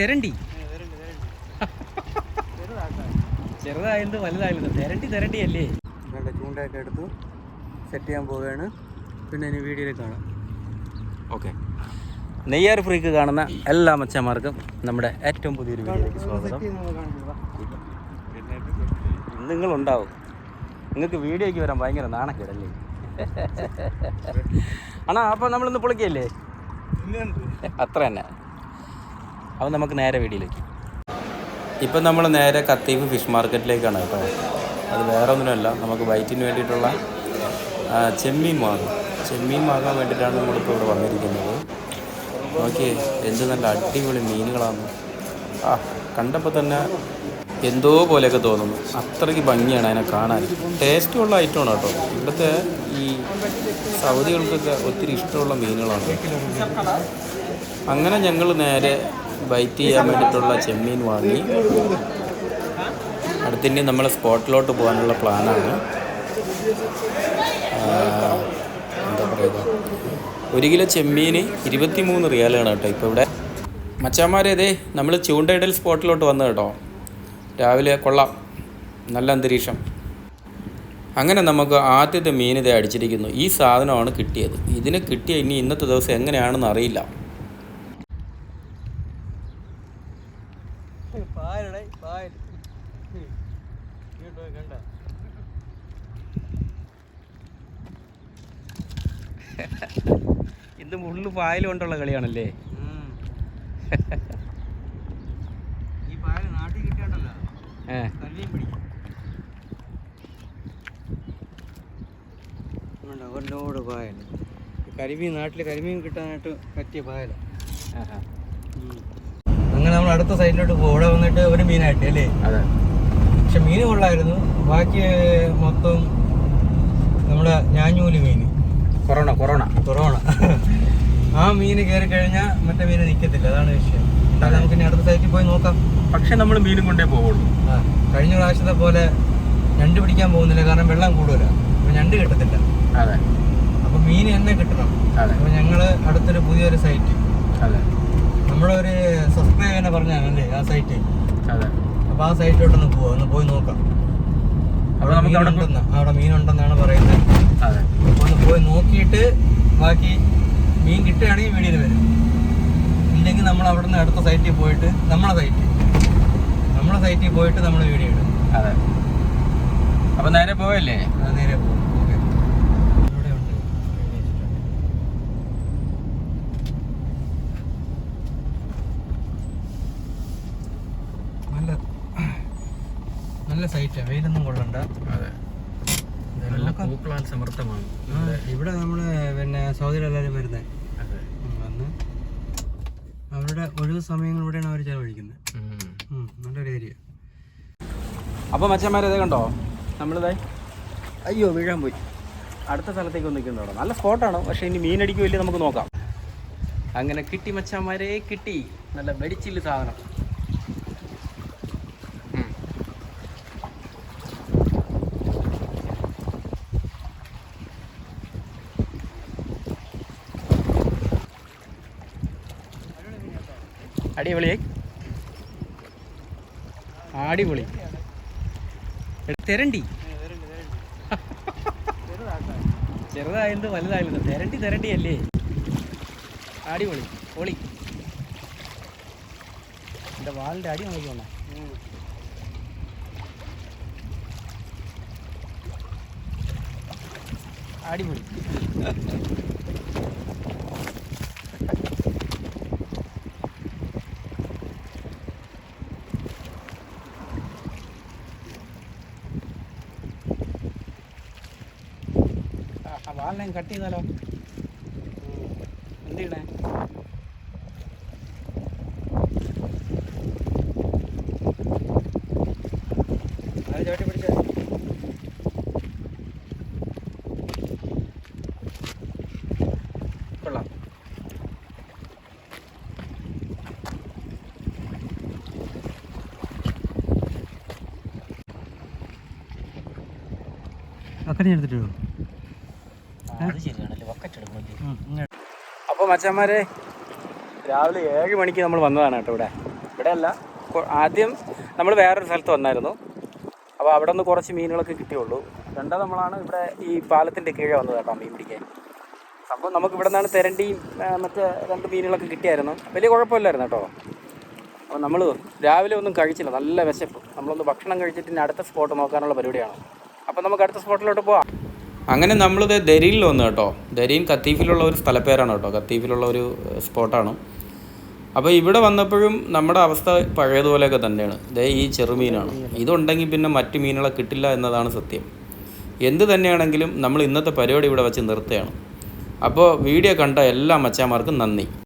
തെരണ്ടി. ചെറുതായത് വലുതായത് തെരണ്ടി തെരണ്ടി അല്ലേ വേണ്ട ചൂണ്ടയൊക്കെ എടുത്തു സെറ്റ് ചെയ്യാൻ പോവുകയാണ്. പിന്നെ ഇനി വീഡിയോയിൽ കാണാം. ഓക്കെ നെയ്യാർ ഫ്രീക്ക് കാണുന്ന എല്ലാ മച്ചന്മാർക്കും നമ്മുടെ ഏറ്റവും പുതിയൊരു വീഡിയോയിലേക്ക് സ്വാഗതം. നിങ്ങൾ നിങ്ങളുണ്ടാവും നിങ്ങൾക്ക് വീഡിയോയ്ക്ക് വരാൻ ഭയങ്കര നാണക്കേടല്ലേ? അണാ അപ്പോൾ നമ്മളിന്ന് പൊളിക്കല്ലേ അത്ര തന്നെ അപ്പോൾ നമുക്ക് നേരെ വീടിയിലേക്ക് ഇപ്പം നമ്മൾ നേരെ കത്തീഫ് ഫിഷ് മാർക്കറ്റിലേക്കാണ് കേട്ടോ. അത് വേറെ ഒന്നുമല്ല നമുക്ക് വൈറ്റിന് വേണ്ടിയിട്ടുള്ള ചെമ്മീൻ വാങ്ങും ചെമ്മീൻ വാങ്ങാൻ വേണ്ടിയിട്ടാണ് നമ്മളിപ്പോൾ ഇവിടെ വന്നിരിക്കുന്നത്. നോക്കിയേ എന്ത് നല്ല അടിപൊളി മീനുകളാണ്. ആ കണ്ടപ്പോൾ തന്നെ എന്തോ പോലെയൊക്കെ തോന്നുന്നു. അത്രയ്ക്ക് ഭംഗിയാണ് അതിനെ കാണാൻ. ടേസ്റ്റുള്ള ഐറ്റമാണ് കേട്ടോ. ഇവിടുത്തെ ഈ സൗദികൾക്കൊക്കെ ഒത്തിരി ഇഷ്ടമുള്ള മീനുകളാണ്. അങ്ങനെ ഞങ്ങൾ നേരെ ബൈറ്റ് ചെയ്യാൻ വേണ്ടിയിട്ടുള്ള ചെമ്മീൻ വാങ്ങി. അടുത്തിനി നമ്മൾ സ്പോട്ടിലോട്ട് പോകാനുള്ള പ്ലാനാണ്. എന്താ പറയുക. ഒരു കിലോ ചെമ്മീന് ഇരുപത്തി മൂന്ന് റിയാലാണ് കേട്ടോ ഇപ്പോൾ ഇവിടെ. മച്ചാമാരെ അതെ നമ്മൾ ചൂണ്ടയിടൽ സ്പോട്ടിലോട്ട് വന്നു കേട്ടോ. രാവിലെ കൊള്ളാം. നല്ല അന്തരീക്ഷം. അങ്ങനെ നമുക്ക് ആദ്യത്തെ മീൻ ഇതേ അടിച്ചിരിക്കുന്നു. ഈ സാധനമാണ് കിട്ടിയത്. ഇതിന് കിട്ടിയ ഇനി ഇന്നത്തെ ദിവസം എങ്ങനെയാണെന്ന് അറിയില്ല പായലടേ പായൽ കേട്ടോ കണ്ട ഇത് മുള്ളു പായൽ കൊണ്ടുള്ള കളിയാണല്ലേ? ഈ പായൽ നാട്ടിൽ കിട്ടിയാണ്ടല്ലോ. ഒരുപാട് പായൽ കരിമീൻ നാട്ടിൽ കരിമീൻ കിട്ടാനായിട്ട് പറ്റിയ പായല. ആഹാ. അങ്ങനെ നമ്മൾ അടുത്ത സൈഡിലോട്ട് പോകും ഇവിടെ വന്നിട്ട് ഒരു മീനായിട്ട് അല്ലേ? അതെ. പക്ഷെ മീൻ കൊള്ളായിരുന്നു. ബാക്കി മൊത്തം നമ്മുടെ ഞാഞ്ഞൂൽ മീൻ. Corona corona corona. ആ മീൻ കയറി കഴിഞ്ഞാൽ മറ്റേ മീൻ നിൽക്കത്തില്ല അതാണ് വിഷയം. എന്തായാലും നമുക്ക് ഇനി അടുത്ത സൈറ്റിൽ പോയി നോക്കാം. പക്ഷെ നമ്മൾ മീനും കൊണ്ടേ പോവുള്ളൂ. ആ കഴിഞ്ഞ പ്രാവശ്യത്തെ പോലെ ഞണ്ട് പിടിക്കാൻ പോകുന്നില്ല. കാരണം വെള്ളം കൂടുതല. അപ്പൊ ഞണ്ട് കിട്ടത്തില്ല. അതെ. അപ്പൊ മീൻ തന്നെ കിട്ടണം. അതെ. അപ്പൊ ഞങ്ങൾ അടുത്തൊരു പുതിയൊരു സൈറ്റ് അതെ. നമ്മളൊരു ഒരു സബ്സ്ക്രൈബ് തന്നെ പറഞ്ഞാണല്ലേ ആ സൈറ്റ് അതെ. അപ്പൊ ആ സൈറ്റിലോട്ടൊന്ന് പോവാം. ഒന്ന് പോയി നോക്കാം. അവിടെ നമുക്ക് അവിടെ മീനുണ്ടെന്നാണ് പറയുന്നത്. അതെ. ഒന്ന് പോയി നോക്കിയിട്ട് ബാക്കി മീൻ കിട്ടുകയാണെങ്കിൽ വീഡിയോയിൽ വരും. ഇല്ലെങ്കിൽ നമ്മൾ അവിടെ നിന്ന് അടുത്ത സൈറ്റിൽ പോയിട്ട് നമ്മളെ സൈറ്റിൽ നമ്മളെ സൈറ്റിൽ പോയിട്ട് നമ്മൾ വീഡിയോ ഇടും. അതെ. അപ്പം നേരെ പോവല്ലേ? നേരെ പോകും നല്ല സൈറ്റാണ് വെയിലൊന്നും കൊള്ളണ്ട. അതെ. നല്ല പൂക്കളാൽ സമൃദ്ധമാണ്. ഇവിടെ നമ്മൾ പിന്നെ സൗദിയിൽ എല്ലാവരും വരുന്നത് വന്ന് അവരുടെ ഒഴിവ് സമയങ്ങൾ ഇവിടെയാണ് അവർ ചെലവഴിക്കുന്നത് നല്ലൊരു ഏരിയ അപ്പോൾ മച്ചന്മാരെ ഇതേ കണ്ടോ? നമ്മളിതായി അയ്യോ വീഴാൻ പോയി. അടുത്ത സ്ഥലത്തേക്ക് ഒന്ന് നിൽക്കുന്നുണ്ടോ നല്ല സ്പോട്ടാണ് പക്ഷേ ഇനി മീനടിക്കുമല്ലേ നമുക്ക് നോക്കാം. അങ്ങനെ കിട്ടി മച്ചന്മാരെ കിട്ടി. നല്ല വെടിച്ചില്ല സാധനം. അടിപൊളിയായി അടിപൊളി എടാ, തെരണ്ടി ചെറുതായത് വലുതായിരുന്നു? തെരണ്ടി തെരണ്ടി അല്ലേ അടിപൊളി പൊളി എന്റെ വാളിന്റെ അടി നോക്കിക്കോണേ. അടിപൊളി വാളിനെ കട്ട് ചെയ്താലോ? എന്ത് ചെയ്യണേ അത് ചവിട്ടി പിടിച്ചാൽ കൊള്ളാം. അക്കനെ എടുത്തിട്ടോ അപ്പോൾ മച്ചന്മാരെ രാവിലെ ഏഴ് മണിക്ക് നമ്മൾ വന്നതാണ് കേട്ടോ ഇവിടെ. ഇവിടെ അല്ല ആദ്യം നമ്മൾ വേറൊരു സ്ഥലത്ത് വന്നായിരുന്നു. അപ്പോൾ അവിടെ നിന്ന് കുറച്ച് മീനുകളൊക്കെ കിട്ടിയുള്ളൂ. രണ്ടാം നമ്മളാണ് ഇവിടെ ഈ പാലത്തിന്റെ കീഴെ വന്നത് കേട്ടോ മീൻ പിടിക്കാൻ. സംഭവം നമുക്ക് ഇവിടെ നിന്നാണ് തെരണ്ടിയും മറ്റേ രണ്ട് മീനുകളൊക്കെ കിട്ടിയായിരുന്നു. വലിയ കുഴപ്പമില്ലായിരുന്നു കേട്ടോ. അപ്പോൾ നമ്മൾ രാവിലെ ഒന്നും കഴിച്ചില്ല. നല്ല വിശപ്പ്. നമ്മളൊന്ന് ഭക്ഷണം കഴിച്ചിട്ട് ഇനി അടുത്ത സ്പോട്ട് നോക്കാനുള്ള പരിപാടിയാണ്. അപ്പോൾ നമുക്ക് അടുത്ത സ്പോട്ടിലോട്ട് പോവാം. അങ്ങനെ നമ്മളിത് ദരിയിൽ വന്നു കേട്ടോ. ദരിയും കത്തീഫിലുള്ള ഒരു സ്ഥലപ്പേരാണ് കേട്ടോ. കത്തീഫിലുള്ള ഒരു സ്പോട്ടാണ്. അപ്പോൾ ഇവിടെ വന്നപ്പോഴും നമ്മുടെ അവസ്ഥ പഴയതുപോലെയൊക്കെ തന്നെയാണ്. ദേ ഈ ചെറുമീനാണ്. ഇതുണ്ടെങ്കിൽ പിന്നെ മറ്റ് മീനുകളെ കിട്ടില്ല എന്നതാണ് സത്യം. എന്ത് തന്നെയാണെങ്കിലും നമ്മൾ ഇന്നത്തെ പരിപാടി ഇവിടെ വെച്ച് നിർത്തുകയാണ്. അപ്പോൾ വീഡിയോ കണ്ട എല്ലാ മച്ചാമാർക്കും നന്ദി.